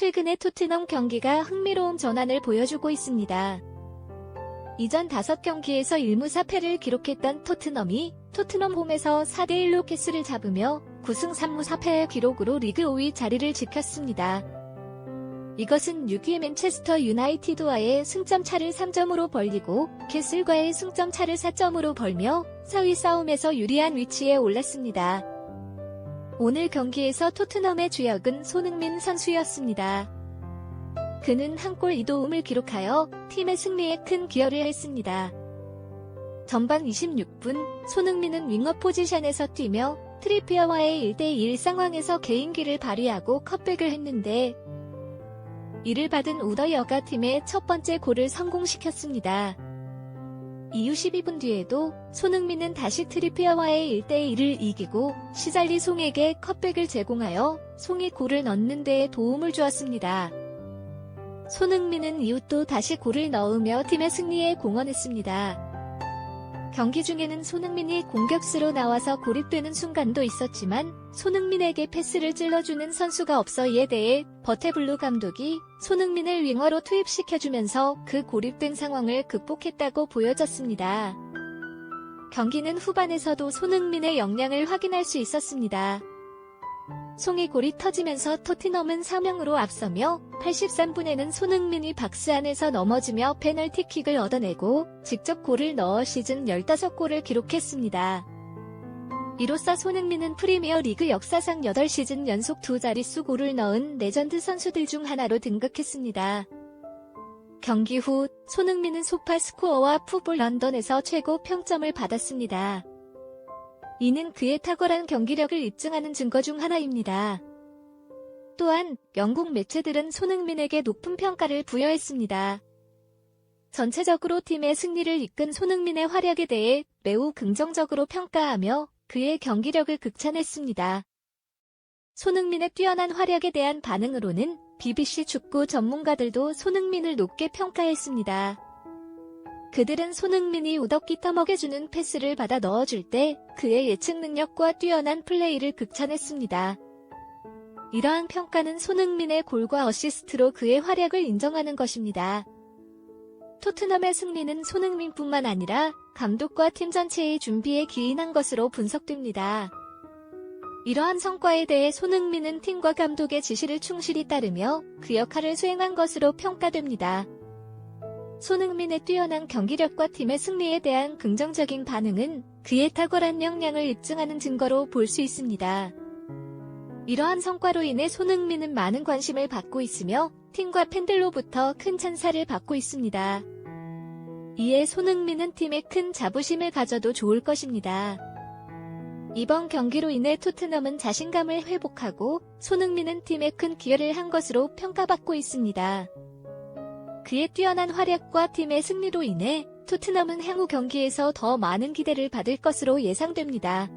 최근의 토트넘 경기가 흥미로운 전환을 보여주고 있습니다. 이전 5경기에서 1무 4패를 기록했던 토트넘이 토트넘 홈에서 4대1로 캐스를 잡으며 9승 3무 4패의 기록으로 리그 5위 자리를 지켰습니다. 이것은 6위의 맨체스터 유나이티드와의 승점 차를 3점으로 벌리고 캐슬과의 승점 차를 4점으로 벌며 4위 싸움에서 유리한 위치에 올랐습니다. 오늘 경기에서 토트넘의 주역은 손흥민 선수였습니다. 그는 한 골 2도움을 기록하여 팀의 승리에 큰 기여를 했습니다. 전반 26분 손흥민은 윙어 포지션에서 뛰며 트리피어와의 1대1 상황에서 개인기를 발휘하고 컵백을 했는데 이를 받은 우더여가 팀의 첫 번째 골을 성공시켰습니다. 이후 12분 뒤에도 손흥민은 다시 트리피어와의 1대1을 이기고 시잘리 송에게 컵백을 제공하여 송이 골을 넣는 데에 도움을 주었습니다. 손흥민은 이후 또 다시 골을 넣으며 팀의 승리에 공헌했습니다. 경기 중에는 손흥민이 공격수로 나와서 고립되는 순간도 있었지만 손흥민에게 패스를 찔러주는 선수가 없어 이에 대해 버테블루 감독이 손흥민을 윙어로 투입시켜주면서 그 고립된 상황을 극복했다고 보여졌습니다. 경기는 후반에서도 손흥민의 역량을 확인할 수 있었습니다. 송이 골이 터지면서 토트넘은 3명으로 앞서며 83분에는 손흥민이 박스 안에서 넘어지며 페널티킥을 얻어내고 직접 골을 넣어 시즌 15골을 기록했습니다. 이로써 손흥민은 프리미어 리그 역사상 8시즌 연속 두 자릿수 골을 넣은 레전드 선수들 중 하나로 등극했습니다. 경기 후 손흥민은 소파 스코어와 푸볼 런던에서 최고 평점을 받았습니다. 이는 그의 탁월한 경기력을 입증하는 증거 중 하나입니다. 또한 영국 매체들은 손흥민에게 높은 평가를 부여했습니다. 전체적으로 팀의 승리를 이끈 손흥민의 활약에 대해 매우 긍정적으로 평가하며 그의 경기력을 극찬했습니다. 손흥민의 뛰어난 활약에 대한 반응으로는 BBC 축구 전문가들도 손흥민을 높게 평가했습니다. 그들은 손흥민이 우덕기 떠먹여주는 패스를 받아 넣어줄 때 그의 예측 능력과 뛰어난 플레이를 극찬했습니다. 이러한 평가는 손흥민의 골과 어시스트로 그의 활약을 인정하는 것입니다. 토트넘의 승리는 손흥민뿐만 아니라 감독과 팀 전체의 준비에 기인한 것으로 분석됩니다. 이러한 성과에 대해 손흥민은 팀과 감독의 지시를 충실히 따르며 그 역할을 수행한 것으로 평가됩니다. 손흥민의 뛰어난 경기력과 팀의 승리에 대한 긍정적인 반응은 그의 탁월한 역량을 입증하는 증거로 볼 수 있습니다. 이러한 성과로 인해 손흥민은 많은 관심을 받고 있으며 팀과 팬들로부터 큰 찬사를 받고 있습니다. 이에 손흥민은 팀에 큰 자부심을 가져도 좋을 것입니다. 이번 경기로 인해 토트넘은 자신감을 회복하고 손흥민은 팀에 큰 기여를 한 것으로 평가받고 있습니다. 그의 뛰어난 활약과 팀의 승리로 인해 토트넘은 향후 경기에서 더 많은 기대를 받을 것으로 예상됩니다.